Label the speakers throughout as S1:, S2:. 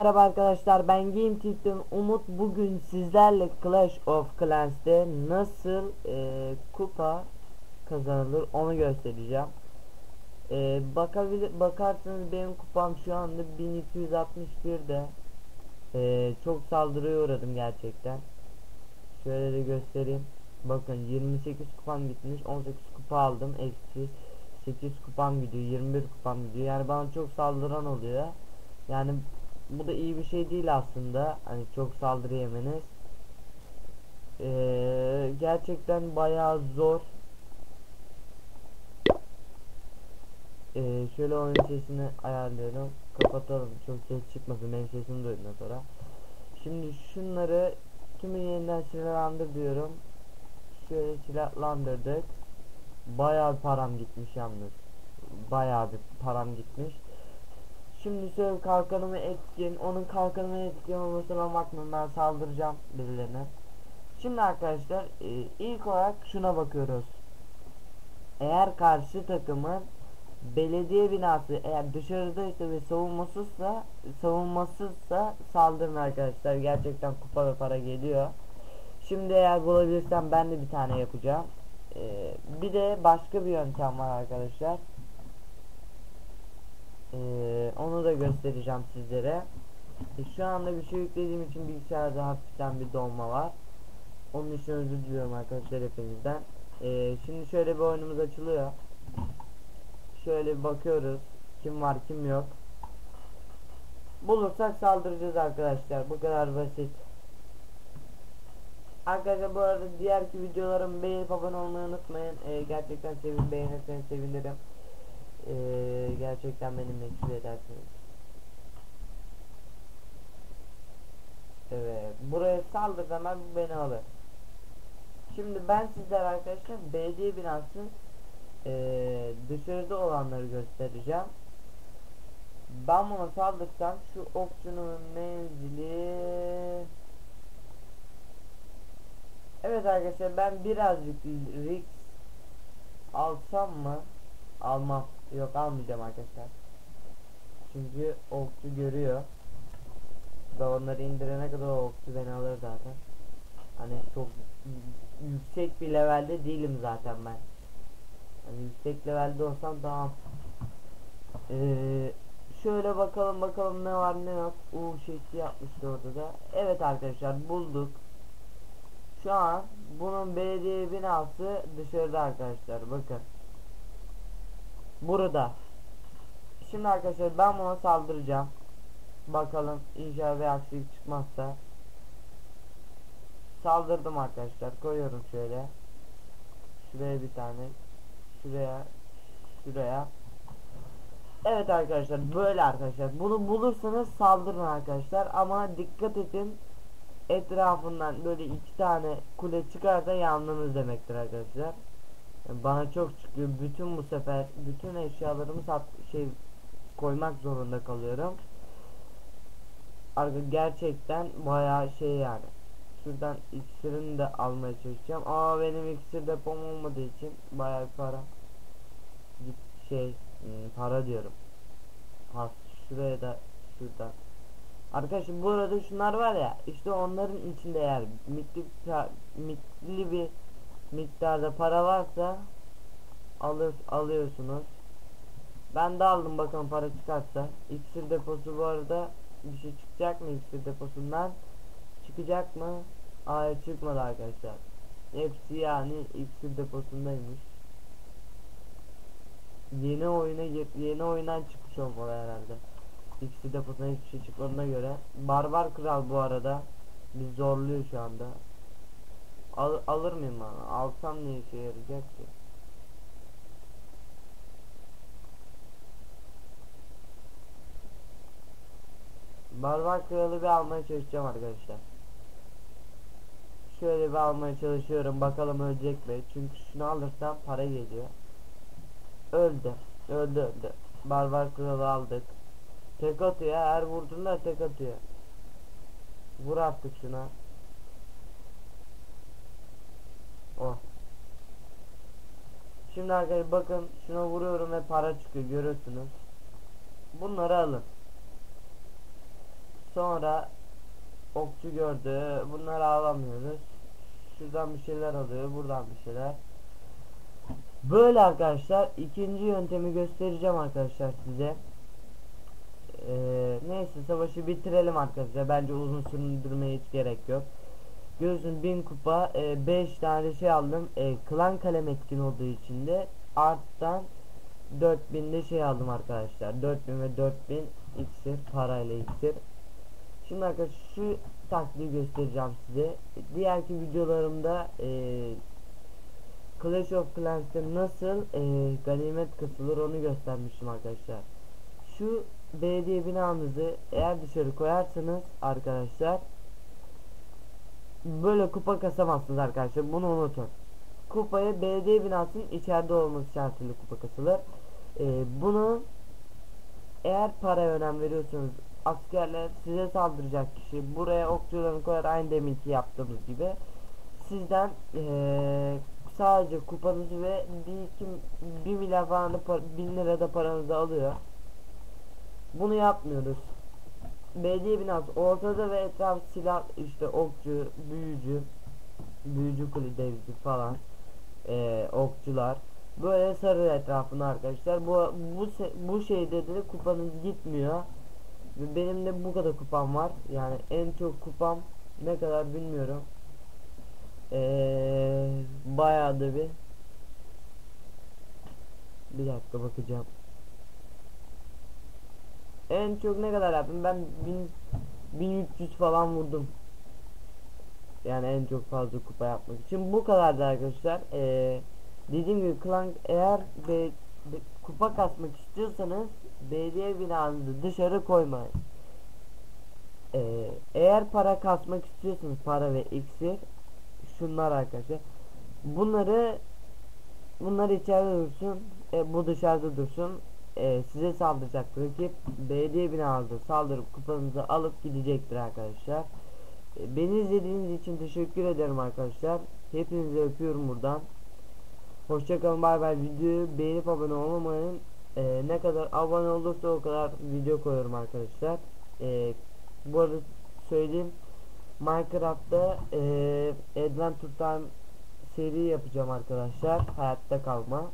S1: Merhaba arkadaşlar ben Game Umut bugün sizlerle Clash of Clans'te nasıl e, kupa kazanılır onu göstereceğim. E, bakabilir bakarsanız benim kupam şu anda 1261'de. E, çok saldırıya uğradım gerçekten. Şöyle de göstereyim. Bakın 28 kupam gitmiş 18 kupa aldım eksi 8 kupam gidiyor 21 kupam gidiyor yani bana çok saldıran oluyor. Yani bu da iyi bir şey değil aslında. Hani çok saldırı yemeniz. Ee, gerçekten bayağı zor. Ee, şöyle oyun sesini ayarlıyorum. Kapatalım. Çok ses çıkmasın. Benim sesimi duydun sonra. Şimdi şunları tümü yeniden silahlandır diyorum. Şöyle silahlandırdık. Bayağı param gitmiş yalnız. Bayağı bir param gitmiş. Şimdi şöyle kalkanımı etkin, onun kalkanımı etkin olmasına bakmayın ben saldıracağım birilerine. Şimdi arkadaşlar e, ilk olarak şuna bakıyoruz. Eğer karşı takımın belediye binası eğer dışarıdaysa ve savunmasızsa savunmasızsa saldırın arkadaşlar. Gerçekten kupa ve para geliyor. Şimdi eğer bulabilirsem ben de bir tane yapacağım. E, bir de başka bir yöntem var arkadaşlar. Ee, onu da göstereceğim sizlere. E, şu anda bir şey yüklediğim için bilgisayarda hafiften bir donma var. Onun için özür diliyorum arkadaşlar hepinizden. Ee, şimdi şöyle bir oyunumuz açılıyor. Şöyle bir bakıyoruz. Kim var kim yok. Bulursak saldıracağız arkadaşlar. Bu kadar basit. Arkadaşlar bu arada diğerki videolarımı beğenip abone olmayı unutmayın. Ee, gerçekten sevin beğenirseniz sevinirim. Ee, gerçekten beni meşgul edersiniz. Evet. Buraya saldır bu beni alır. Şimdi ben sizlere arkadaşlar belediye binası ee, dışarıda olanları göstereceğim. Ben buna saldırsam şu okçunun menzili Evet arkadaşlar ben birazcık risk alsam mı? Almam. Yok almayacağım arkadaşlar. Çünkü okçu görüyor. Ve onları indirene kadar okçu beni alır zaten. Hani çok yüksek bir levelde değilim zaten ben. Hani yüksek levelde olsam tamam. Ee, şöyle bakalım bakalım ne var ne yok. U şekli yapmıştı orada da. Evet arkadaşlar bulduk. Şu an bunun belediye binası dışarıda arkadaşlar bakın. Burada. Şimdi arkadaşlar ben buna saldıracağım. Bakalım inşallah bir aksilik çıkmazsa. Saldırdım arkadaşlar. Koyuyorum şöyle. Şuraya bir tane. Şuraya. Şuraya. Evet arkadaşlar böyle arkadaşlar. Bunu bulursanız saldırın arkadaşlar. Ama dikkat edin. Etrafından böyle iki tane kule çıkarsa yandınız demektir arkadaşlar. Bana çok çıkıyor. Bütün bu sefer bütün eşyalarımı sat şey koymak zorunda kalıyorum. Arka gerçekten bayağı şey yani. Şuradan iksirini de almaya çalışacağım. Aa benim iksir depom olmadığı için bayağı para git şey hmm, para diyorum. Ha şuraya da şuradan. Arkadaşlar bu arada şunlar var ya işte onların içinde eğer mitli, mitli bir miktarda para varsa alır alıyorsunuz. Ben de aldım bakalım para çıkarsa. İksir deposu bu arada bir şey çıkacak mı iksir deposundan? Çıkacak mı? Hayır çıkmadı arkadaşlar. Hepsi yani iksir deposundaymış. Yeni oyuna yeni oyundan çıkmış olmalı herhalde. İksir deposuna hiçbir şey çıkmadığına göre. Barbar kral bu arada. Biz zorluyor şu anda. Al, alır mıyım ben? Alsam ne işe yarayacak ki? Barbar kralı bir almaya çalışacağım arkadaşlar. Şöyle bir almaya çalışıyorum. Bakalım ölecek mi? Çünkü şunu alırsam para geliyor. Öldü. Öldü öldü. Barbar kralı aldık. Tek atıyor. Her vurduğunda tek atıyor. Vur artık şuna. Oh. Şimdi arkadaşlar bakın şuna vuruyorum ve para çıkıyor görüyorsunuz. Bunları alın. Sonra okçu gördü. Bunları alamıyoruz. Şuradan bir şeyler alıyor. Buradan bir şeyler. Böyle arkadaşlar. ikinci yöntemi göstereceğim arkadaşlar size. Ee, neyse savaşı bitirelim arkadaşlar. Bence uzun sürdürmeye hiç gerek yok. Gözün 1000 kupa 5 e, tane şey aldım. E, klan kalem etkin olduğu için de arttan 4000 de şey aldım arkadaşlar. 4000 ve 4000 iksir parayla iksir. Şimdi arkadaşlar şu taktiği göstereceğim size. Diğerki videolarımda e, Clash of Clans'te nasıl e, ganimet kasılır onu göstermiştim arkadaşlar. Şu belediye binamızı eğer dışarı koyarsanız arkadaşlar böyle kupa kasamazsınız arkadaşlar bunu unutun. Kupaya belediye binasının içeride olması şartıyla kupa kasılır. Ee, bunu eğer para önem veriyorsanız askerler size saldıracak kişi buraya okçularını koyar aynı deminki yaptığımız gibi sizden ee, sadece kupanızı ve bir iki bir milyar falan da bin lira da paranızı alıyor. Bunu yapmıyoruz. Belediye binası ortada ve etraf silah işte okçu, büyücü, büyücü kuli devci falan ee, okçular böyle sarı etrafına arkadaşlar. Bu bu bu şeyde de kupanız gitmiyor. Ve benim de bu kadar kupam var. Yani en çok kupam ne kadar bilmiyorum. Ee, bayağı da bir bir dakika bakacağım. En çok ne kadar yaptım? Ben 1000 1300 falan vurdum. Yani en çok fazla kupa yapmak için bu kadardı arkadaşlar. Ee, dediğim gibi klan eğer be, be, kupa kasmak istiyorsanız belediye binanızı dışarı koymayın. Ee, eğer para kasmak istiyorsanız para ve iksir şunlar arkadaşlar. Bunları bunlar içeride dursun. E, bu dışarıda dursun e, size saldıracak rakip belediye binanızda saldırıp kupanızı alıp gidecektir arkadaşlar. E, beni izlediğiniz için teşekkür ederim arkadaşlar. Hepinizi öpüyorum buradan. Hoşçakalın bay bay. Videoyu beğenip abone olmayın. E, ne kadar abone olursa o kadar video koyuyorum arkadaşlar. E, bu arada söyleyeyim. Minecraft'ta e, Adventure Time seri yapacağım arkadaşlar. Hayatta kalma.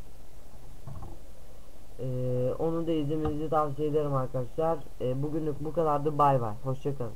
S1: Ee, onu da izlemenizi tavsiye ederim arkadaşlar. Ee, bugünlük bu kadardı. Bay bay. Hoşçakalın.